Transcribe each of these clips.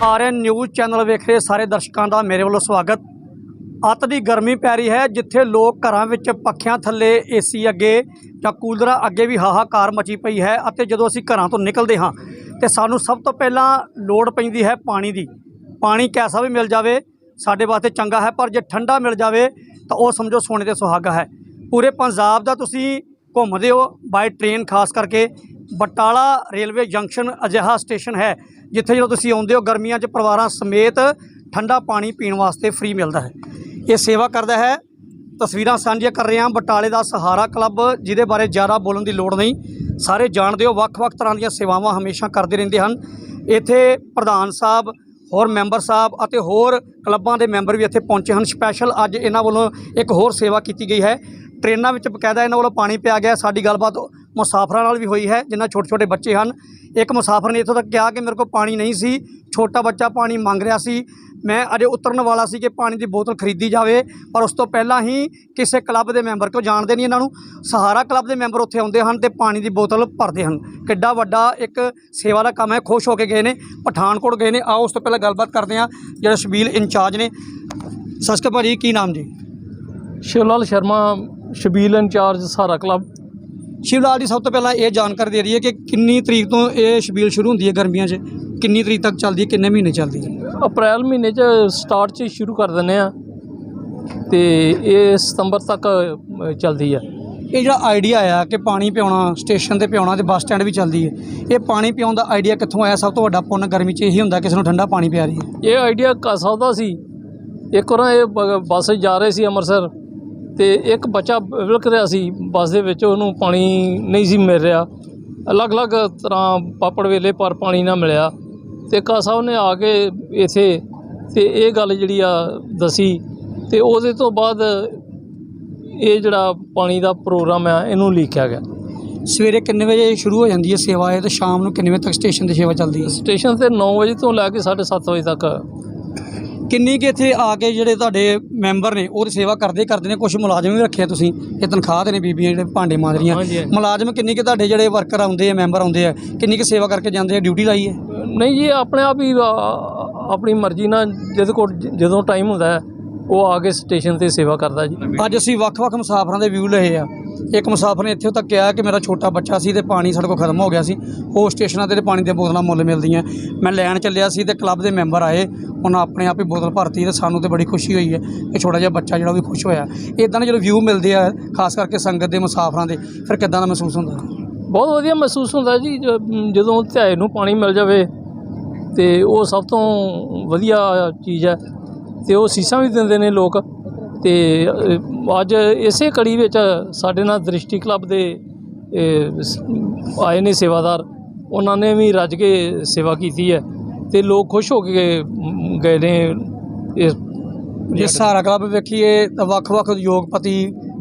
ਸਾਰੇ news channel ਵੇਖ ਰਹੇ ਸਾਰੇ ਦਰਸ਼ਕਾਂ ਦਾ ਮੇਰੇ ਵੱਲੋਂ ਸਵਾਗਤ। ਅੱਤ ਦੀ ਗਰਮੀ ਪੈ ਰਹੀ ਹੈ, ਜਿੱਥੇ ਲੋਕ ਘਰਾਂ ਵਿੱਚ ਪੱਖਿਆਂ ਥੱਲੇ ਏਸੀ ਅੱਗੇ ਜਾਂ ਕੂਲਰਾਂ ਅੱਗੇ ਵੀ ਹਾਹਾਕਾਰ ਮਚੀ ਪਈ ਹੈ ਅਤੇ ਜਦੋਂ ਅਸੀਂ ਘਰਾਂ ਤੋਂ ਨਿਕਲਦੇ ਹਾਂ ਤੇ ਸਾਨੂੰ ਸਭ ਤੋਂ ਪਹਿਲਾਂ ਲੋੜ ਪੈਂਦੀ ਹੈ ਪਾਣੀ ਦੀ। ਪਾਣੀ ਕੈਸਾ ਵੀ ਮਿਲ ਜਾਵੇ, ਸਾਡੇ ਵਾਸਤੇ ਚੰਗਾ ਹੈ, ਪਰ ਜੇ ਠੰਡਾ ਮਿਲ ਜਾਵੇ ਤਾਂ ਉਹ ਸਮਝੋ ਸੋਨੇ ਤੇ ਸੁਹਾਗਾ ਹੈ। ਪੂਰੇ ਪੰਜਾਬ ਦਾ ਤੁਸੀਂ ਘੁੰਮਦੇ ਹੋ ਬਾਈ ਟ੍ਰੇਨ ਖਾਸ ਕਰਕੇ ਬਟਾਲਾ ਰੇਲਵੇ ਜੰਕਸ਼ਨ ਅਜਿਹਾ ਸਟੇਸ਼ਨ ਹੈ ਜਿੱਥੇ ਜਦੋਂ ਤੁਸੀਂ ਆਉਂਦੇ ਹੋ, ਗਰਮੀਆਂ 'ਚ ਪਰਿਵਾਰਾਂ ਸਮੇਤ ਠੰਡਾ ਪਾਣੀ ਪੀਣ ਵਾਸਤੇ ਫ੍ਰੀ ਮਿਲਦਾ ਹੈ। ਇਹ ਸੇਵਾ ਕਰਦਾ ਹੈ। ਤਸਵੀਰਾਂ ਸਾਂਝੀਆਂ ਕਰ ਰਹੇ ਹਾਂ। ਬਟਾਲੇ ਦਾ ਸਹਾਰਾ ਕਲੱਬ, ਜਿਹਦੇ ਬਾਰੇ ਜ਼ਿਆਦਾ ਬੋਲਣ ਦੀ ਲੋੜ ਨਹੀਂ। ਸਾਰੇ ਜਾਣਦੇ ਹੋ, ਵੱਖ-ਵੱਖ ਤਰ੍ਹਾਂ ਦੀਆਂ ਸੇਵਾਵਾਂ ਹਮੇਸ਼ਾ ਕਰਦੇ ਰਹਿੰਦੇ ਹਨ। ਇੱਥੇ ਪ੍ਰਧਾਨ ਸਾਹਿਬ, ਹੋਰ ਮੈਂਬਰ ਸਾਹਿਬ ਅਤੇ ਹੋਰ ਕਲੱਬਾਂ ਦੇ ਮੈਂਬਰ ਵੀ ਇੱਥੇ ਪਹੁੰਚੇ ਹਨ। ਸਪੈਸ਼ਲ ਅੱਜ ਇਹਨਾਂ ਵੱਲੋਂ ਇੱਕ ਹੋਰ ਸੇਵਾ ਕੀਤੀ ਗਈ ਹੈ। ਟ੍ਰੇਨਾਂ ਵਿੱਚ ਬਕਾਇਦਾ ਇਹਨਾਂ ਵੱਲੋਂ ਪਾਣੀ ਪਿਆ ਗਿਆ। ਸਾਡੀ ਗੱਲਬਾਤ ਮੁਸਾਫਰਾਂ ਨਾਲ ਵੀ ਹੋਈ ਹੈ ਜਿਨ੍ਹਾਂ ਛੋਟੇ ਛੋਟੇ ਬੱਚੇ ਹਨ। ਇੱਕ ਮੁਸਾਫਰ ਨੇ ਇੱਥੋਂ ਤੱਕ ਕਿਹਾ ਕਿ ਮੇਰੇ ਕੋਲ ਪਾਣੀ ਨਹੀਂ ਸੀ, ਛੋਟਾ ਬੱਚਾ ਪਾਣੀ ਮੰਗ ਰਿਹਾ ਸੀ। ਮੈਂ ਅਜੇ ਉਤਰਨ ਵਾਲਾ ਸੀ ਕਿ ਪਾਣੀ ਦੀ ਬੋਤਲ ਖਰੀਦੀ ਜਾਵੇ, ਪਰ ਉਸ ਤੋਂ ਪਹਿਲਾਂ ਹੀ ਕਿਸੇ ਕਲੱਬ ਦੇ ਮੈਂਬਰ ਕੋ ਜਾਣਦੇ ਨਹੀਂ ਇਹਨਾਂ ਨੂੰ। ਸਹਾਰਾ ਕਲੱਬ ਦੇ ਮੈਂਬਰ ਉੱਥੇ ਆਉਂਦੇ ਹਨ ਤੇ ਪਾਣੀ ਦੀ ਬੋਤਲ ਭਰਦੇ ਹਨ। ਕਿੱਡਾ ਵੱਡਾ ਇੱਕ ਸੇਵਾ ਦਾ ਕੰਮ ਹੈ, ਖੁਸ਼ ਹੋ ਕੇ ਗਏ ਨੇ, ਪਠਾਨਕੋਟ ਗਏ ਨੇ। ਆਓ, ਉਸ ਤੋਂ ਪਹਿਲਾਂ ਗੱਲਬਾਤ ਕਰਦੇ ਹਾਂ, ਜਿਹੜੇ ਸ਼ਬੀਲ ਇੰਚਾਰਜ ਨੇ। ਸਸਕੇ ਭਾਜੀ ਕੀ ਨਾਮ ਜੀ? ਸ਼ਿਵਲਾਲ ਸ਼ਰਮਾ, ਸ਼ਬੀਲ ਇੰਚਾਰਜ ਸਹਾਰਾ ਕਲੱਬ। ਸ਼ਿਵਲਾਲ ਜੀ ਸਭ ਤੋਂ ਪਹਿਲਾਂ ਇਹ ਜਾਣਕਾਰੀ ਦੇ ਰਹੀ ਹੈ ਕਿ ਕਿੰਨੀ ਤਰੀਕ ਤੋਂ ਇਹ ਸ਼ਬੀਲ ਸ਼ੁਰੂ ਹੁੰਦੀ ਹੈ ਗਰਮੀਆਂ 'ਚ? ਕਿੰਨੀ ਤਰੀਕ ਤੱਕ ਚੱਲਦੀ ਹੈ ਕਿੰਨੇ ਮਹੀਨੇ ਚੱਲਦੀ ਹੈ? ਅਪ੍ਰੈਲ ਮਹੀਨੇ ਚ ਸਟਾਰਟ ਚ ਸ਼ੁਰੂ ਕਰ ਦਿੰਦੇ ਆ ਤੇ ਇਹ ਸਤੰਬਰ ਤੱਕ ਚੱਲਦੀ ਆ ਇਹ ਜਿਹੜਾ ਆਈਡੀਆ ਆਇਆ ਕਿ ਪਾਣੀ ਪਿਆਉਣਾ ਸਟੇਸ਼ਨ ਤੇ ਪਿਆਉਣਾ ਤੇ ਬੱਸ ਸਟੈਂਡ ਵੀ ਚੱਲਦੀ ਹੈ ਇਹ ਪਾਣੀ ਪਿਆਉਣ ਦਾ ਆਈਡੀਆ ਕਿੱਥੋਂ ਆਇਆ? ਸਭ ਤੋਂ ਵੱਡਾ ਪੁੰਨ ਗਰਮੀ 'ਚ ਇਹੀ ਹੁੰਦਾ ਕਿਸੇ ਨੂੰ ਠੰਡਾ ਪਾਣੀ ਪਿਆ ਰਹੀ ਹੈ ਇਹ ਆਈਡੀਆ ਕਾਸਾ ਦਾ ਸੀ। ਇੱਕ ਵਾਰ ਇਹ ਬੱਸ ਜਾ ਰਹੇ ਸੀ ਅੰਮ੍ਰਿਤਸਰ। ਤੇ ਇੱਕ ਬੱਚਾ ਵਿਲਕ ਰਿਹਾ ਸੀ ਬੱਸ ਦੇ ਵਿੱਚ ਉਹਨੂੰ ਪਾਣੀ ਨਹੀਂ ਸੀ ਮਿਲ ਰਿਹਾ। ਅਲੱਗ-ਅਲੱਗ ਤਰ੍ਹਾਂ ਪਾਪੜ ਵੇਲੇ ਪਰ ਪਾਣੀ ਨਾ ਮਿਲਿਆ। ਤੇ ਕਾ ਸਾਹਿਬ ਨੇ ਆ ਕੇ ਇੱਥੇ ਤੇ ਇਹ ਗੱਲ ਜਿਹੜੀ ਆ ਦਸੀ ਤੇ ਉਹਦੇ ਤੋਂ ਬਾਅਦ ਇਹ ਜਿਹੜਾ ਪਾਣੀ ਦਾ ਪ੍ਰੋਗਰਾਮ ਆ ਇਹਨੂੰ ਲਿਖਿਆ ਗਿਆ। ਸਵੇਰੇ ਕਿੰਨੇ ਵਜੇ ਸ਼ੁਰੂ ਹੋ ਜਾਂਦੀ ਹੈ ਸੇਵਾ? ਇਹ ਤੇ ਸ਼ਾਮ ਨੂੰ ਕਿੰਨੇ ਵਜੇ ਤੱਕ ਸਟੇਸ਼ਨ ਦੀ ਸੇਵਾ ਚੱਲਦੀ ਹੈ? ਸਟੇਸ਼ਨ ਤੇ 9 ਵਜੇ ਤੋਂ ਲੈ ਕੇ 7:30 ਵਜੇ ਤੱਕ। ਕਿੰਨੀ ਕਿ ਇੱਥੇ ਆ ਕੇ ਜਿਹੜੇ ਤੁਹਾਡੇ ਮੈਂਬਰ ਨੇ ਉਹ ਸੇਵਾ ਕਰਦੇ ਕਰਦੇ ਨੇ? ਕੁਝ ਮੁਲਾਜ਼ਮ ਵੀ ਰੱਖੇ ਆ ਤੁਸੀਂ? ਇਹ ਤਨਖਾਹ ਤੇ ਨੇ ਬੀਬੀਆਂ ਜਿਹੜੇ ਭਾਂਡੇ ਹਾਂਜੀ। ਮੁਲਾਜ਼ਮ ਕਿੰਨੀ ਕਿ ਤੁਹਾਡੇ ਜਿਹੜੇ ਵਰਕਰ ਆਉਂਦੇ ਆ ਮੈਂਬਰ ਆਉਂਦੇ ਆ ਕਿੰਨੀ ਕਿ ਸੇਵਾ ਕਰਕੇ ਜਾਂਦੇ ਆ? ਡਿਊਟੀ ਲਾਈ ਹੈ? ਨਹੀਂ ਜੀ ਆਪਣੇ ਆਪ ਹੀ ਆ, ਆਪਣੀ ਮਰਜ਼ੀ ਨਾਲ ਜਿਹਦੇ ਕੋਲ ਜ- ਜਦੋਂ ਟਾਈਮ ਹੁੰਦਾ ਹੈ ਉਹ ਆ ਕੇ ਸਟੇਸ਼ਨ ਤੇ ਸੇਵਾ ਕਰਦਾ ਜੀ। ਅੱਜ ਅਸੀਂ ਵੱਖ-ਵੱਖ ਮੁਸਾਫਰਾਂ ਦੇ ਵਿਊ ਲਏ ਆ। ਇੱਕ ਮੁਸਾਫਰ ਨੇ ਇੱਥੇ ਤੱਕ ਕਿਹਾ ਕਿ ਮੇਰਾ ਛੋਟਾ ਬੱਚਾ ਸੀ ਤੇ ਪਾਣੀ ਸਾਡੇ ਕੋਲ ਖਤਮ ਹੋ ਗਿਆ ਸੀ। ਉਹ ਸਟੇਸ਼ਨਾਂ ਤੇ ਤੇ ਪਾਣੀ ਦੀਆਂ ਬੋਤਲਾਂ ਮੁੱਲ ਮਿਲਦੀਆਂ। ਮੈਂ ਲੈਣ ਚੱਲਿਆ ਸੀ ਤੇ ਕਲੱਬ ਦੇ ਮੈਂਬਰ ਆਏ। ਉਹਨਾਂ ਆਪਣੇ ਆਪ ਹੀ ਬੋਤਲ ਭਰਤੀ ਤੇ ਸਾਨੂੰ ਤੇ ਬੜੀ ਖੁਸ਼ੀ ਹੋਈ ਹੈ ਕਿ ਛੋਟਾ ਜਿਹਾ ਬੱਚਾ ਜਿਹੜਾ ਉਹ ਵੀ ਖੁਸ਼ ਹੋਇਆ। ਇਦਾਂ ਦੇ ਜਦੋਂ ਵਿਊ ਮਿਲਦੇ ਆ, ਖਾਸ ਕਰਕੇ ਸੰਗਤ ਦੇ ਮੁਸਾਫਰਾਂ ਦੇ, ਫਿਰ ਕਿੱਦਾਂ ਦਾ ਮਹਿਸੂਸ ਹੁੰਦਾ? ਬਹੁਤ ਵਧੀਆ ਮਹਿਸੂਸ ਹੁੰਦਾ ਜੀ। ਜ- ਜਦੋਂ ਧਿਆਏ ਨੂੰ ਪਾਣੀ ਮਿਲ ਜਾਵੇ ਤੇ ਉਹ ਸਭ ਤੋਂ ਵਧੀਆ ਚੀਜ਼ ਹੈ ਤੇ ਉਹ ਸੀਸਾਂ ਵੀ ਦਿੰਦੇ ਨੇ ਲੋਕ। ਤੇ ਅੱਜ ਇਸੇ ਕੜੀ ਵਿੱਚ ਸਾਡੇ ਨਾਲ ਦ੍ਰਿਸ਼ਟੀ ਕਲੱਬ ਦੇ ਆਏ ਨੇ ਸੇਵਾਦਾਰ। ਉਹਨਾਂ ਨੇ ਵੀ ਰੱਜ ਕੇ ਸੇਵਾ ਕੀਤੀ ਹੈ ਤੇ ਲੋਕ ਖੁਸ਼ ਹੋ ਕੇ ਗਏ ਨੇ ਇਸ ਜੇ ਸਹਾਰਾ ਕਲੱਬ ਵੇਖੀਏ ਤਾਂ ਵੱਖ-ਵੱਖ ਉਦਯੋਗਪਤੀ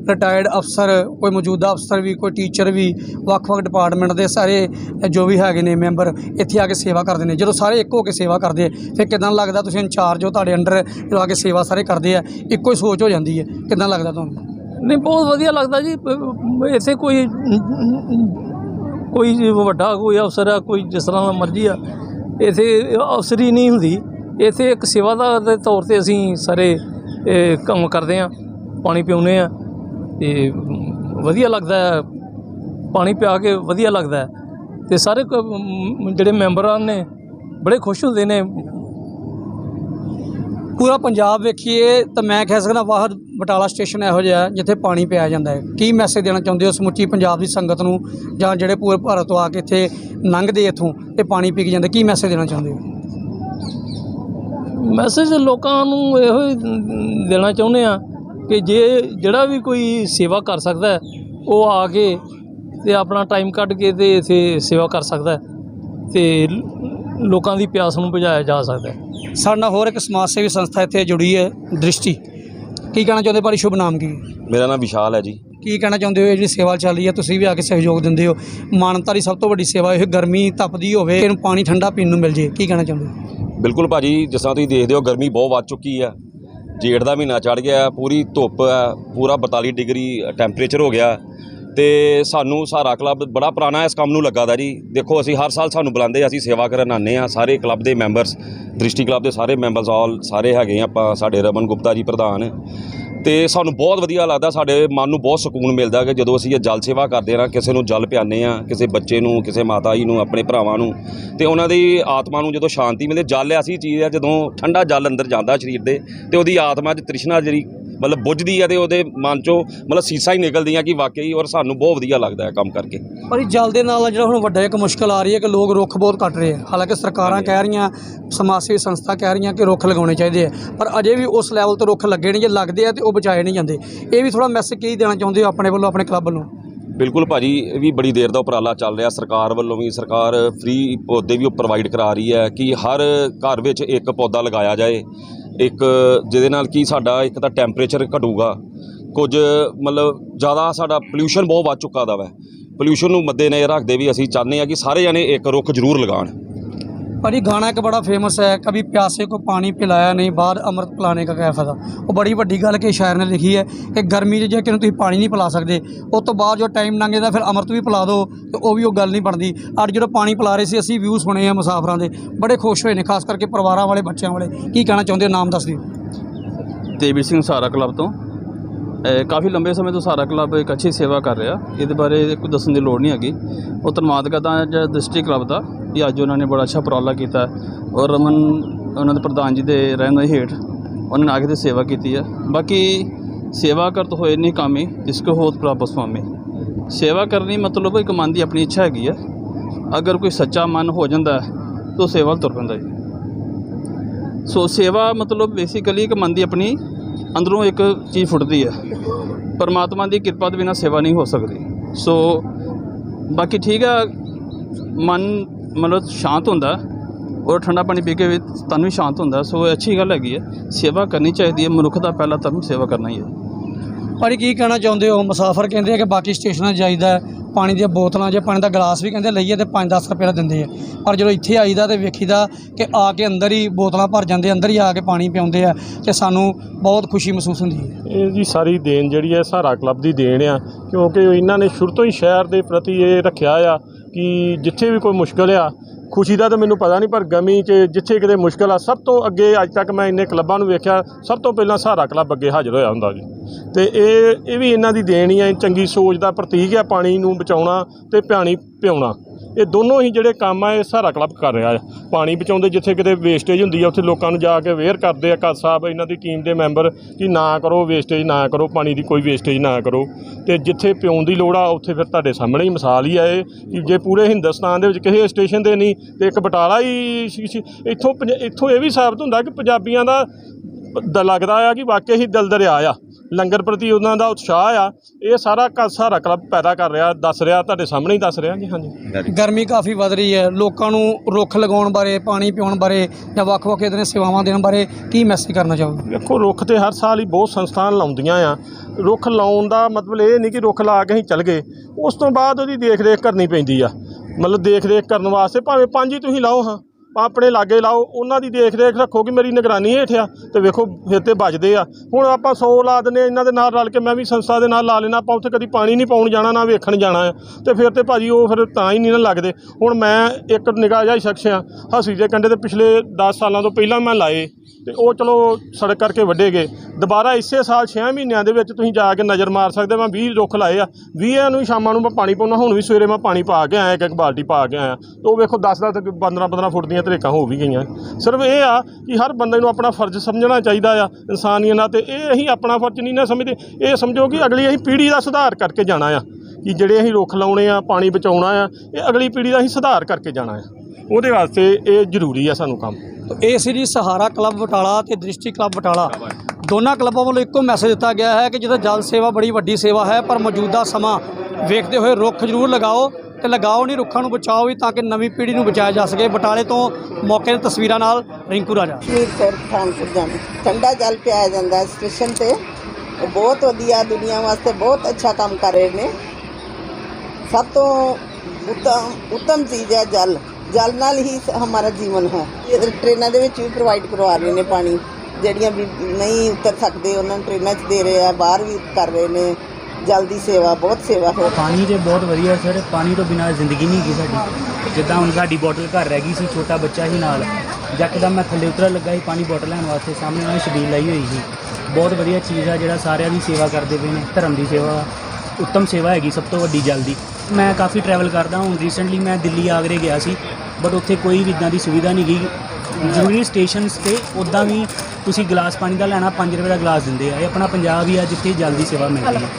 ਰਿਟਾਇਰਡ ਅਫਸਰ ਕੋਈ ਮੌਜੂਦਾ ਅਫਸਰ ਵੀ ਕੋਈ ਟੀਚਰ ਵੀ ਵੱਖ-ਵੱਖ ਡਿਪਾਰਟਮੈਂਟ ਦੇ ਸਾਰੇ ਜੋ ਵੀ ਹੈਗੇ ਨੇ ਮੈਂਬਰ ਇੱਥੇ ਆ ਕੇ ਸੇਵਾ ਕਰਦੇ ਨੇ। ਜਦੋਂ ਸਾਰੇ ਇੱਕ ਹੋ ਕੇ ਸੇਵਾ ਕਰਦੇ ਆ, ਫਿਰ ਕਿਦਾਂ ਲੱਗਦਾ ਤੁਸੀਂ ਇੰਚਾਰਜ ਹੋ ਤੁਹਾਡੇ ਅੰਡਰ ਜਦੋਂ ਆ ਕੇ ਸੇਵਾ ਸਾਰੇ ਕਰਦੇ ਆ ਇੱਕੋ ਹੀ ਸੋਚ ਹੋ ਜਾਂਦੀ ਹੈ? ਕਿਦਾਂ ਲੱਗਦਾ ਤੁਹਾਨੂੰ? ਨਹੀਂ ਬਹੁਤ ਵਧੀਆ ਲੱਗਦਾ ਜੀ। ਇੱਥੇ ਕੋਈ ਕੋਈ ਵੱਡਾ ਕੋਈ ਅਫਸਰ ਆ ਕੋਈ ਜਿਸ ਤਰ੍ਹਾਂ ਦਾ ਮਰਜ਼ੀ ਆ ਇੱਥੇ ਅਫਸਰੀ ਨਹੀਂ ਹੁੰਦੀ। ਇੱਥੇ ਇੱਕ ਸੇਵਾਦਾਰ ਦੇ ਤੌਰ ਤੇ ਅਸੀਂ ਸਾਰੇ ਕੰਮ ਕਰਦੇ ਆ ਪਾਣੀ ਪਿਉਨੇ ਆ। ਤੇ ਵਧੀਆ ਲੱਗਦਾ ਹੈ। ਪਾਣੀ ਪਿਆ ਕੇ ਵਧੀਆ ਲੱਗਦਾ ਹੈ। ਤੇ ਸਾਰੇ ਕ- ਮ, ਜਿਹੜੇ ਮੈਂਬਰਾਂ ਨੇ ਬੜੇ ਖੁਸ਼ ਹੁੰਦੇ ਨੇ। ਪੂਰਾ ਪੰਜਾਬ ਵੇਖੀਏ ਤਾਂ ਮੈਂ ਕਹਿ ਸਕਦਾ ਬਾਹਰ ਬਟਾਲਾ ਸਟੇਸ਼ਨ ਇਹੋ ਜਿਹਾ ਹੈ ਜਿੱਥੇ ਪਾਣੀ ਪਿਆ ਜਾਂਦਾ ਹੈ। ਕੀ ਮੈਸੇਜ ਦੇਣਾ ਚਾਹੁੰਦੇ ਹੋ ਸਮੁੱਚੀ ਪੰਜਾਬ ਦੀ ਸੰਗਤ ਨੂੰ ਜਾਂ ਜਿਹੜੇ ਪੂਰੇ ਭਾਰਤ ਤੋਂ ਆ ਕੇ ਇੱਥੇ ਲੰਘਦੇ ਇੱਥੋਂ ਤੇ ਪਾਣੀ ਪੀ ਕੇ ਜਾਂਦੇ? ਕੀ ਮੈਸੇਜ ਦੇਣਾ ਚਾਹੁੰਦੇ ਹੋ? ਮੈਸੇਜ ਲੋਕਾਂ ਨੂੰ ਇਹੋ ਹੀ ਦੇਣਾ ਚਾਹੁੰਦੇ ਆ ਕਿ ਜੇ ਜਿਹੜਾ ਵੀ ਕੋਈ ਸੇਵਾ ਕਰ ਸਕਦਾ ਹੈ, ਉਹ ਆ ਕੇ ਤੇ ਆਪਣਾ ਟਾਈਮ ਕੱਢ ਕੇ ਤੇ ਇੱਥੇ ਸੇਵਾ ਕਰ ਸਕਦਾ ਹੈ ਤੇ ਲੋਕਾਂ ਦੀ ਪਿਆਸ ਨੂੰ ਬੁਝਾਇਆ ਜਾ ਸਕਦਾ ਹੈ। ਸਾਡੇ ਨਾਲ ਹੋਰ ਇੱਕ ਸਮਾਜ ਸੇਵੀ ਸੰਸਥਾ ਇੱਥੇ ਜੁੜੀ ਹੈ ਦ੍ਰਿਸ਼ਟੀ। ਕੀ ਕਹਿਣਾ ਚਾਹੁੰਦੇ ਭਾਈ ਸ਼ੁਭ ਨਾਮ ਕੀ ਹੈ? ਮੇਰਾ ਨਾਮ ਵਿਸ਼ਾਲ ਹੈ ਜੀ। ਕੀ ਕਹਿਣਾ ਚਾਹੁੰਦੇ ਹੋ ਇਹ ਜਿਹੜੀ ਸੇਵਾ ਚੱਲ ਰਹੀ ਹੈ? ਤੁਸੀਂ ਵੀ ਆ ਕੇ ਸਹਿਯੋਗ ਦਿੰਦੇ ਹੋ। ਮਾਨਵਤਾ ਦੀ ਸਭ ਤੋਂ ਵੱਡੀ ਸੇਵਾ ਇਹ ਗਰਮੀ ਤਪਦੀ ਹੋਵੇ ਇਹਨੂੰ ਪਾਣੀ ਠੰਡਾ ਪੀਣ ਨੂੰ ਮਿਲ ਜੇ। ਕੀ ਕਹਿਣਾ ਚਾਹੁੰਦੇ ਹੋ? ਬਿਲਕੁਲ ਭਾਜੀ ਜਿਸ ਤਰ੍ਹਾਂ ਤੁਸੀਂ ਦੇਖਦੇ ਹੋ ਗਰਮੀ ਬਹੁਤ ਵੱਧ ਚੁੱਕੀ ਆ ਜੇਠ ਦਾ ਮਹੀਨਾ ਚੜ ਗਿਆ, ਪੂਰੀ ਧੁੱਪ ਹੈ ਪੂਰਾ 42 ਡਿਗਰੀ ਟੈਂਪਰੇਚਰ ਹੋ ਗਿਆ ਤੇ ਸਾਨੂੰ ਸਾਰਾ ਕਲੱਬ ਬੜਾ ਪੁਰਾਣਾ ਇਸ ਕੰਮ ਨੂੰ ਲੱਗਾ ਦਾ ਜੀ। ਦੇਖੋ, ਅਸੀਂ ਹਰ ਸਾਲ ਸਾਨੂੰ ਬੁਲਾਉਂਦੇ ਅਸੀਂ ਸੇਵਾ ਕਰਨ ਆਉਂਦੇ ਆ, ਸਾਰੇ ਕਲੱਬ ਦੇ ਮੈਂਬਰਸ, ਦ੍ਰਿਸ਼ਟੀ ਕਲੱਬ ਦੇ ਸਾਰੇ ਮੈਂਬਰਸ ਆਲ ਸਾਰੇ ਹੈਗੇ ਆ ਆਪਾਂ, ਸਾਡੇ ਰਮਨ ਗੁਪਤਾ ਜੀ ਪ੍ਰਧਾਨ ਤੇ ਸਾਨੂੰ ਬਹੁਤ ਵਧੀਆ ਲੱਗਦਾ, ਸਾਡੇ ਮਨ ਨੂੰ ਬਹੁਤ ਸਕੂਨ ਮਿਲਦਾ ਕਿ ਜਦੋਂ ਅਸੀਂ ਇਹ ਜਲ ਸੇਵਾ ਕਰਦੇ ਹਾਂ ਕਿਸੇ ਨੂੰ ਜਲ ਪਿਆਉਂਦੇ ਆ ਕਿਸੇ ਬੱਚੇ ਨੂੰ, ਕਿਸੇ ਮਾਤਾ ਜੀ ਨੂੰ, ਆਪਣੇ ਭਰਾਵਾਂ ਨੂੰ, ਤੇ ਉਹਨਾਂ ਦੀ ਆਤਮਾ ਨੂੰ ਜਦੋਂ ਸ਼ਾਂਤੀ ਮਿਲਦੀ, ਜਲ ਐਸੀ ਚੀਜ਼ ਹੈ ਜਦੋਂ ਠੰਡਾ ਜਲ ਅੰਦਰ ਜਾਂਦਾ ਸਰੀਰ ਦੇ, ਤੇ ਉਹਦੀ ਆਤਮਾ 'ਚ ਤ੍ਰਿਸ਼ਨਾ ਜਿਹੜੀ ਮਤਲਬ ਬੁੱਝਦੀ ਹੈ ਤੇ ਉਹਦੇ ਮਨ 'ਚੋਂ ਮਤਲਬ ਸੀਸਾ ਹੀ ਨਿਕਲਦੀਆਂ ਕਿ ਵਾਕਈ ਔਰ ਸਾਨੂੰ ਬਹੁਤ ਵਧੀਆ ਲੱਗਦਾ ਹੈ ਕੰਮ ਕਰਕੇ। ਪਰ ਇਹ ਜਲ ਦੇ ਨਾਲ ਜਿਹੜਾ ਹੁਣ ਵੱਡਾ ਇੱਕ ਮੁਸ਼ਕਲ ਆ ਰਹੀ ਹੈ ਕਿ ਲੋਕ ਰੁੱਖ ਬਹੁਤ ਕੱਟ ਰਹੇ ਆ। ਹਾਲਾਂਕਿ ਸਰਕਾਰਾਂ ਕਹਿ ਰਹੀਆਂ ਸਮਾਜ ਸੇਵੀ ਸੰਸਥਾ ਕਹਿ ਰਹੀਆਂ ਕਿ ਰੁੱਖ ਲਗਾਉਣੇ ਚਾਹੀਦੇ ਆ। ਪਰ ਅਜੇ ਵੀ ਉਸ ਲੈਵਲ ਤੇ ਰੁੱਖ ਲੱਗੇ ਨਹੀਂ ਜੇ ਲੱਗਦੇ ਆ ਤੇ ਉਹ ਬਚਾਏ ਨਹੀਂ ਜਾਂਦੇ। ਇਹ ਵੀ ਥੋੜਾ ਮੈਸੇਜ ਕੀ ਦੇਣਾ ਚਾਹੁੰਦੇ ਹੋ ਆਪਣੇ ਵੱਲੋਂ ਆਪਣੇ ਕਲੱਬ ਵੱਲੋਂ? ਬਿਲਕੁਲ ਭਾਜੀ ਇਹ ਵੀ ਬੜੀ ਦੇਰ ਦਾ ਉਪਰਾਲਾ ਚੱਲ ਰਿਹਾ। ਸਰਕਾਰ ਵੱਲੋਂ ਵੀ ਸਰਕਾਰ ਫ੍ਰੀ ਪੌਦੇ ਵੀ ਪ੍ਰੋਵਾਈਡ ਕਰਾ ਰਹੀ ਹੈ ਕਿ ਹਰ ਘਰ ਵਿੱਚ ਇੱਕ ਪੌਦਾ ਲਗਾਇਆ ਜਾਏ। ਇੱਕ ਜਿਹਦੇ ਨਾਲ ਕਿ ਸਾਡਾ ਇੱਕ ਤਾਂ ਟੈਂਪਰੇਚਰ ਘਟੂਗਾ। ਕੁਝ ਮਤਲਬ ਜ਼ਿਆਦਾ ਸਾਡਾ ਪੋਲਿਊਸ਼ਨ ਬਹੁਤ ਵੱਧ ਚੁੱਕਾ ਦਾ ਵੈ। ਪੋਲਿਊਸ਼ਨ ਨੂੰ ਮੱਦੇ ਨਜ਼ਰ ਰੱਖਦੇ ਵੀ ਅਸੀਂ ਚਾਹੁੰਦੇ ਹਾਂ ਕਿ ਸਾਰੇ ਜਣੇ ਇੱਕ ਰੁੱਖ ਜ਼ਰੂਰ ਲਗਾਉਣ। भाई ਗਾਣਾ ਇੱਕ ਬੜਾ ਫੇਮਸ ਹੈ ਕਬੀ ਪਿਆਸੇ को ਪਾਣੀ ਪਿਲਾਇਆ ਨਹੀਂ बाद अमृत पिलाने ਦਾ क्या फ़ायदा ਉਹ ਬੜੀ ਵੱਡੀ ਗੱਲ ਕਿ ਸ਼ਾਇਰ ਨੇ ਲਿਖੀ ਹੈ ਕਿ ਗਰਮੀ 'ਚ ਜੇ ਕਿਨੂੰ ਤੁਸੀਂ ਪਾਣੀ ਨਹੀਂ ਪਿਲਾ ਸਕਦੇ। ਉਸ ਤੋਂ ਬਾਅਦ ਜੋ ਟਾਈਮ ਲੰਘ ਜਾਂਦਾ ਫਿਰ ਅਮਰਤ ਵੀ ਪਿਲਾ ਦਿਓ, ਤੇ ਉਹ ਵੀ ਉਹ ਗੱਲ ਨਹੀਂ ਬਣਦੀ। ਅੱਜ ਜਦੋਂ ਪਾਣੀ ਪਿਲਾ ਰਹੇ ਸੀ, ਅਸੀਂ ਵਿਊ ਸੁਣੇ ਆ ਮੁਸਾਫਰਾਂ ਦੇ। ਬੜੇ ਖੁਸ਼ ਹੋਏ ਨੇ, ਖਾਸ ਕਰਕੇ ਪਰਿਵਾਰਾਂ ਵਾਲੇ, ਬੱਚਿਆਂ ਵਾਲੇ। ਕੀ ਕਹਿਣਾ ਚਾਹੁੰਦੇ ਨਾਮ ਦੱਸ ਦਿਓ। ਤੇਵੀਰ ਸਿੰਘ ਸਾਰਾ ਕਲੱਬ ਤੋਂ। ਕਾਫੀ ਲੰਬੇ ਸਮੇਂ ਤੋਂ ਸਾਰਾ ਕਲੱਬ ਇੱਕ ਅੱਛੀ ਸੇਵਾ ਕਰ ਰਿਹਾ। ਇਹਦੇ ਬਾਰੇ ਕੋਈ ਦੱਸਣ ਦੀ ਲੋੜ ਨਹੀਂ ਹੈਗੀ। ਉਹ ਧੰਨਵਾਦ ਕਰਦਾ ਜਿਹੜਾ ਅੱਜ ਕਲੱਬ ਦਾ ਕਿ ਅੱਜ ਉਹਨਾਂ ਨੇ ਬੜਾ ਅੱਛਾ ਉਪਰਾਲਾ ਕੀਤਾ। ਔਰ ਰਮਨ, ਉਹਨਾਂ ਦੇ ਪ੍ਰਧਾਨ ਜੀ ਦੇ ਰਹਿਣ ਹੇਠ ਉਹਨਾਂ ਨੇ ਆ ਕੇ ਸੇਵਾ ਕੀਤੀ ਹੈ ਬਾਕੀ ਸੇਵਾ ਕਰਤ ਹੋਏ ਨਹੀਂ ਕਾਮੀ ਜਿਸ ਕੋ ਹੋਤ ਪ੍ਰਾਪਤ ਸੁਆਮੀ। ਸੇਵਾ ਕਰਨੀ ਮਤਲਬ ਇੱਕ ਮਨ ਦੀ ਆਪਣੀ ਇੱਛਾ ਹੈਗੀ ਹੈ ਅਗਰ ਕੋਈ ਸੱਚਾ ਮਨ ਹੋ ਜਾਂਦਾ ਤਾਂ ਉਹ ਸੇਵਾ ਤੁਰ ਪੈਂਦਾ ਜੀ। ਸੋ ਸੇਵਾ ਮਤਲਬ ਬੇਸਿਕਲੀ ਇੱਕ ਮਨ ਦੀ ਆਪਣੀ ਅੰਦਰੋਂ ਇੱਕ ਚੀਜ਼ ਫੁੱਟਦੀ ਹੈ। ਪਰਮਾਤਮਾ ਦੀ ਕਿਰਪਾ ਤੋਂ ਬਿਨਾਂ ਸੇਵਾ ਨਹੀਂ ਹੋ ਸਕਦੀ। ਸੋ ਬਾਕੀ ਠੀਕ ਹੈ ਮਨ ਮਤਲਬ ਸ਼ਾਂਤ ਹੁੰਦਾ ਔਰ ਠੰਡਾ ਪਾਣੀ ਪੀ ਕੇ ਵੀ ਤਨ ਵੀ ਸ਼ਾਂਤ ਹੁੰਦਾ। ਸੋ ਇਹ ਅੱਛੀ ਗੱਲ ਹੈਗੀ ਹੈ। ਸੇਵਾ ਕਰਨੀ ਚਾਹੀਦੀ ਹੈ। ਮਨੁੱਖ ਦਾ ਪਹਿਲਾ ਧਰਮ ਸੇਵਾ ਕਰਨਾ ਹੀ ਹੈ। ਪਰ ਕੀ ਕਹਿਣਾ ਚਾਹੁੰਦੇ ਹੋ? ਮੁਸਾਫਰ ਕਹਿੰਦੇ ਆ ਕਿ ਬਾਕੀ ਸਟੇਸ਼ਨਾਂ 'ਤੇ ਜਾਈਦਾ ਪਾਣੀ ਦੀਆਂ ਬੋਤਲਾਂ ਜਾਂ ਪਾਣੀ ਦਾ ਗਲਾਸ ਵੀ ਕਹਿੰਦੇ ਲਈਏ ਤੇ 5-10 ਰੁਪਏ ਦਾ ਦਿੰਦੇ ਆ। ਪਰ ਜਦੋਂ ਇੱਥੇ ਆਈਦਾ ਤੇ ਵੇਖੀਦਾ ਕਿ ਆ ਕੇ ਅੰਦਰ ਹੀ ਬੋਤਲਾਂ ਭਰ ਜਾਂਦੇ, ਅੰਦਰ ਹੀ ਆ ਕੇ ਪਾਣੀ ਪਿਆਉਂਦੇ ਆ ਤੇ ਸਾਨੂੰ ਬਹੁਤ ਖੁਸ਼ੀ ਮਹਿਸੂਸ ਹੁੰਦੀ ਹੈ। ਇਹ ਜੀ ਸਾਰੀ ਦੇਣ ਜਿਹੜੀ ਹੈ, ਸਹਾਰਾ ਕਲੱਬ ਦੀ ਦੇਣ ਆ, ਕਿਉਂਕਿ ਇਹਨਾਂ ਨੇ ਸ਼ੁਰੂ ਤੋਂ ਹੀ ਸ਼ਹਿਰ ਦੇ ਪ੍ਰਤੀ ਇਹ ਰੱਖਿਆ ਆ ਕਿ ਜਿੱਥੇ ਵੀ ਕੋਈ ਮੁਸ਼ਕਲ ਆ ਖੁਸ਼ੀ ਦਾ ਤਾਂ ਮੈਨੂੰ ਪਤਾ ਨਹੀਂ, ਪਰ ਗਮੀ 'ਚ ਜਿੱਥੇ ਕਿਤੇ ਮੁਸ਼ਕਲ ਆ, ਸਭ ਤੋਂ ਅੱਗੇ ਅੱਜ ਤੱਕ ਮੈਂ ਇੰਨੇ ਕਲੱਬਾਂ ਨੂੰ ਵੇਖਿਆ, ਸਭ ਤੋਂ ਪਹਿਲਾਂ ਸਹਾਰਾ ਕਲੱਬ ਅੱਗੇ ਹਾਜ਼ਰ ਹੋਇਆ ਹੁੰਦਾ ਜੀ। ਤੇ ਇਹ ਇਹ ਵੀ ਇਹਨਾਂ ਦੀ ਦੇਣ ਹੀ ਆ ਚੰਗੀ ਸੋਚ ਦਾ ਪ੍ਰਤੀਕ ਆ ਪਾਣੀ ਨੂੰ ਬਚਾਉਣਾ ਤੇ ਪਾਣੀ ਪਿਆਉਣਾ ਇਹ ਦੋਨੋਂ ਹੀ ਜਿਹੜੇ ਕੰਮ ਆ, ਇਹ ਸਾਰਾ ਕਲੱਬ ਕਰ ਰਿਹਾ ਆ। ਪਾਣੀ ਬਚਾਉਂਦੇ ਜਿੱਥੇ ਕਿਤੇ ਵੇਸਟੇਜ ਹੁੰਦੀ ਆ, ਉੱਥੇ ਲੋਕਾਂ ਨੂੰ ਜਾ ਕੇ ਅਵੇਅਰ ਕਰਦੇ ਆ ਕਦ ਸਾਹਿਬ, ਇਹਨਾਂ ਦੀ ਟੀਮ ਦੇ ਮੈਂਬਰ ਕਿ ਨਾ ਕਰੋ ਵੇਸਟੇਜ ਨਾ ਕਰੋ, ਪਾਣੀ ਦੀ ਕੋਈ ਵੇਸਟੇਜ ਨਾ ਕਰੋ। ਤੇ ਜਿੱਥੇ ਪਿਉਣ ਦੀ ਲੋੜ ਆ, ਉੱਥੇ ਫਿਰ ਤੁਹਾਡੇ ਸਾਹਮਣੇ ਹੀ ਮਿਸਾਲ ਹੀ ਆ ਇਹ, ਕਿ ਜੇ ਪੂਰੇ ਹਿੰਦੁਸਤਾਨ ਦੇ ਵਿੱਚ ਕਿਸੇ ਸਟੇਸ਼ਨ ਤੇ ਨਹੀਂ, ਤੇ ਇੱਕ ਬਟਾਲਾ ਹੀ ਸੀ- ਇੱਥੋਂ ਪੰਜ- ਇੱਥੋਂ ਇਹ ਵੀ ਸਾਬਤ ਹੁੰਦਾ ਕਿ ਪੰਜਾਬੀਆਂ ਦਾ ਦ ਲੱਗਦਾ ਆ ਕਿ ਵਾਕਿਆ ਹੀ ਦਿਲ ਦਰਿਆ ਆ। ਲੰਗਰ ਪ੍ਰਤੀ ਉਹਨਾਂ ਦਾ ਉਤਸ਼ਾਹ ਆ ਇਹ ਸਾਰਾ ਸਹਾਰਾ ਕਲੱਬ ਪੈਦਾ ਕਰ ਰਿਹਾ ਦੱਸ ਰਿਹਾ ਤੁਹਾਡੇ ਸਾਹਮਣੇ ਹੀ ਦੱਸ ਰਿਹਾ ਜੀ ਹਾਂਜੀ। ਗਰਮੀ ਕਾਫੀ ਵੱਧ ਰਹੀ ਹੈ ਲੋਕਾਂ ਨੂੰ ਰੁੱਖ ਲਗਾਉਣ ਬਾਰੇ ਪਾਣੀ ਪਿਉਣ ਬਾਰੇ ਜਾਂ ਵੱਖ-ਵੱਖ ਇਦਾਂ ਦੀਆਂ ਸੇਵਾਵਾਂ ਦੇਣ ਬਾਰੇ ਕੀ ਮੈਸੇਜ ਕਰਨਾ ਚਾਹੋਗੇ? ਵੇਖੋ ਰੁੱਖ ਤੇ ਹਰ ਸਾਲ ਹੀ ਬਹੁਤ ਸੰਸਥਾਨ ਲਾਉਂਦੀਆਂ ਆ। ਰੁੱਖ ਲਾਉਣ ਦਾ ਮਤਲਬ ਇਹ ਨਹੀਂ ਕਿ ਰੁੱਖ ਲਾ ਕੇ ਅਸੀਂ ਚੱਲ ਗਏ ਉਸ ਤੋਂ ਬਾਅਦ ਉਹਦੀ ਦੇਖ ਰੇਖ ਕਰਨੀ ਪੈਂਦੀ ਆ। ਮਤਲਬ ਦੇਖ ਰੇਖ ਕਰਨ ਵਾਸਤੇ ਭਾਵੇਂ ਪੰਜ ਹੀ ਤੁਸੀਂ ਲਾਓ ਹਾਂ। ਆਪਣੇ ਲਾਗੇ ਲਾਓ, ਉਹਨਾਂ ਦੀ ਦੇਖ ਰੇਖ ਰੱਖੋ ਕਿ ਮੇਰੀ ਨਿਗਰਾਨੀ ਹੇਠ ਆ ਤੇ ਵੇਖੋ, ਫਿਰ ਤੇ ਬਚਦੇ ਆ। ਹੁਣ ਆਪਾਂ 100 ਲਾ ਦਿੰਦੇ ਹਾਂ ਇਹਨਾਂ ਦੇ ਨਾਲ ਰਲ ਕੇ ਮੈਂ ਵੀ ਸੰਸਥਾ ਦੇ ਨਾਲ ਲਾ ਲੈਣਾ ਆਪਾਂ ਉੱਥੇ ਕਦੀ ਪਾਣੀ ਨਹੀਂ ਪਾਉਣ ਜਾਣਾ, ਨਾ ਵੇਖਣ ਜਾਣਾ ਆ। ਤੇ ਫਿਰ ਤੇ ਭਾਜੀ ਉਹ ਫਿਰ ਤਾਂ ਹੀ ਨਹੀਂ ਨਾ ਲੱਗਦੇ। ਹੁਣ ਮੈਂ ਇੱਕ ਨਿਗਾਹ ਜਿਹਾ ਹੀ ਸ਼ਖਸ ਆ, ਹਸੀ ਦੇ ਕੰਢੇ ਤੇ ਪਿਛਲੇ 10 ਸਾਲਾਂ ਤੋਂ ਪਹਿਲਾਂ ਮੈਂ ਲਾਏ। ਤੇ ਉਹ ਚਲੋ ਸੜਕ ਕਰਕੇ ਵੱਢੇ ਗਏ। ਦੁਬਾਰਾ ਇਸੇ ਸਾਲ 6 ਮਹੀਨਿਆਂ ਦੇ ਵਿੱਚ ਤੁਸੀਂ ਜਾ ਕੇ ਨਜ਼ਰ ਮਾਰ ਸਕਦੇ ਮੈਂ 20 ਰੁੱਖ ਲਾਏ ਆ। 20 ਨੂੰ ਹੀ ਸ਼ਾਮਾਂ ਨੂੰ ਮੈਂ ਪਾਣੀ ਪਾਉਣਾ ਹੁਣ ਵੀ ਸਵੇਰੇ ਮੈਂ ਪਾਣੀ ਪਾ ਕੇ ਆਇਆ ਇੱਕ ਇੱਕ ਬਾਲਟੀ ਪਾ ਕੇ ਆਇਆ। ਤੇ ਉਹ ਵੇਖੋ 10 10 15 15 ਫੁੱਟ ਦੀਆਂ ਤਰੇਕਾਂ ਹੋ ਵੀ ਗਈਆਂ। ਸਿਰਫ ਇਹ ਆ ਕਿ ਹਰ ਬੰਦੇ ਨੂੰ ਆਪਣਾ ਫਰਜ਼ ਸਮਝਣਾ ਚਾਹੀਦਾ ਆ ਇਨਸਾਨੀਅਤ ਨਾਲ ਤੇ। ਇਹ ਅਸੀਂ ਆਪਣਾ ਫਰਜ਼ ਨਹੀਂ ਨਾ ਸਮਝਦੇ। ਇਹ ਸਮਝੋ ਕਿ ਅਗਲੀ ਅਸੀਂ ਪੀੜ੍ਹੀ ਦਾ ਸੁਧਾਰ ਕਰਕੇ ਜਾਣਾ ਆ, ਕਿ ਜਿਹੜੇ ਅਸੀਂ ਰੁੱਖ ਲਾਉਣੇ ਆ, ਪਾਣੀ ਬਚਾਉਣਾ ਆ, ਇਹ ਅਗਲੀ ਪੀੜ੍ਹੀ ਦਾ ਅਸੀਂ ਸੁਧਾਰ ਕਰਕੇ ਜਾਣਾ ਆ। ਉਹਦੇ ਵਾਸਤੇ ਇਹ ਜ਼ਰੂਰੀ ਆ ਸਾਨੂੰ ਕੰਮ। ਇਹ ਸੀ ਜੀ ਸਹਾਰਾ ਕਲੱਬ ਬਟਾਲਾ ਤੇ ਦ੍ਰਿਸ਼ਟੀ ਕਲੱਬ ਬਟਾਲਾ। ਦੋਨਾਂ ਕਲੱਬਾਂ ਵੱਲੋਂ ਇੱਕੋ ਮੈਸੇਜ ਦਿੱਤਾ ਗਿਆ ਹੈ ਕਿ ਜਦੋਂ ਜਲ ਸੇਵਾ ਬੜੀ ਵੱਡੀ ਸੇਵਾ ਹੈ, ਪਰ ਮੌਜੂਦਾ ਸਮਾਂ ਵੇਖਦੇ ਹੋਏ ਰੁੱਖ ਜ਼ਰੂਰ ਲਗਾਓ ਤੇ ਲਗਾਓ ਨਹੀਂ, ਰੁੱਖਾਂ ਨੂੰ ਬਚਾਓ ਵੀ ਤਾਂ ਕਿ ਨਵੀਂ ਪੀੜ੍ਹੀ ਨੂੰ ਬਚਾਇਆ ਜਾ ਸਕੇ। ਬਟਾਲੇ ਤੋਂ ਮੌਕੇ ਦੀਆਂ ਤਸਵੀਰਾਂ ਨਾਲ ਰਿੰਕੂ ਰਾਜਾ। ਕਸ਼ਮੀਰ ਪਠਾਨਕੋਟ ਜਾਣਾ ਠੰਡਾ ਜਲ ਪਿਆਇਆ ਜਾਂਦਾ ਸਟੇਸ਼ਨ ਤੇ। ਉਹ ਬਹੁਤ ਵਧੀਆ ਦੁਨੀਆ ਵਾਸਤੇ ਬਹੁਤ ਅੱਛਾ ਕੰਮ ਕਰ ਰਹੇ ਨੇ। ਸਭ ਤੋਂ ਉੱਤਮ ਉੱਤਮ ਚੀਜ਼ ਹੈ ਜਲ। ਜਲ ਨਾਲ ਹੀ ਹਮਾਰਾ ਜੀਵਨ ਹੈ। ਇਹ ਟ੍ਰੇਨਾਂ ਦੇ ਵਿੱਚ ਵੀ ਪ੍ਰੋਵਾਈਡ ਕਰਵਾ ਰਹੇ ਨੇ ਪਾਣੀ, ਜਿਹੜੀਆਂ ਵੀ ਨਹੀਂ ਉਤਰ ਸਕਦੇ, ਉਹਨਾਂ ਨੂੰ ਟ੍ਰੇਨਾਂ 'ਚ ਦੇ ਰਹੇ ਆ, ਬਾਹਰ ਵੀ ਕਰ ਰਹੇ ਨੇ, ਜਲ ਦੀ ਸੇਵਾ, ਬਹੁਤ ਸੇਵਾ ਹੋ ਪਾਣੀ ਤੇ ਬਹੁਤ ਵਧੀਆ ਸਰ, ਪਾਣੀ ਤੋਂ ਬਿਨਾਂ ਜ਼ਿੰਦਗੀ ਨਹੀਂ ਹੈਗੀ ਸਾਡੀ। ਜਿੱਦਾਂ ਹੁਣ ਸਾਡੀ ਬੋਟਲ ਘਰ ਰਹਿ ਗਈ ਸੀ, ਛੋਟਾ ਬੱਚਾ ਹੀ ਨਾਲ ਯਕਦਮ ਮੈਂ ਥੱਲੇ ਉਤਰਨ ਲੱਗਾ ਸੀ ਪਾਣੀ ਬੋਟਲ ਲੈਣ ਵਾਸਤੇ, ਸਾਹਮਣੇ ਉਹਨਾਂ ਨੇ ਛਬੀਲ ਲਾਈ ਹੋਈ ਸੀ। ਬਹੁਤ ਵਧੀਆ ਚੀਜ਼ ਆ ਜਿਹੜਾ ਸਾਰਿਆਂ ਦੀ ਸੇਵਾ ਕਰਦੇ ਪਏ ਨੇ, ਧਰਮ ਦੀ ਸੇਵਾ, ਉੱਤਮ ਸੇਵਾ ਹੈਗੀ ਸਭ ਤੋਂ ਵੱਡੀ ਜਲ ਦੀ। ਮੈਂ ਕਾਫੀ ਟਰੈਵਲ ਕਰਦਾ ਹੁਣ ਰੀਸੈਂਟਲੀ ਮੈਂ ਦਿੱਲੀ, ਆਗਰੇ ਗਿਆ ਸੀ। ਬਟ ਉੱਥੇ ਕੋਈ ਵੀ ਇਦਾਂ ਦੀ ਸੁਵਿਧਾ ਨਹੀਂ ਗਈ। ਜ਼ਰੂਰੀ ਸਟੇਸ਼ਨਸ ਤੇ ਉੱਦਾਂ ਵੀ ਤੁਸੀਂ ਗਲਾਸ ਪਾਣੀ ਦਾ ਲੈਣਾ 5 ਰੁਪਏ ਦਾ ਗਲਾਸ ਦਿੰਦੇ ਆ। ਇਹ ਆਪਣਾ ਪੰਜਾਬ ਹੀ ਆ, ਜਿੱਥੇ ਜਲਦੀ ਸੇਵਾ ਮਿਲਦੀ ਹੈ।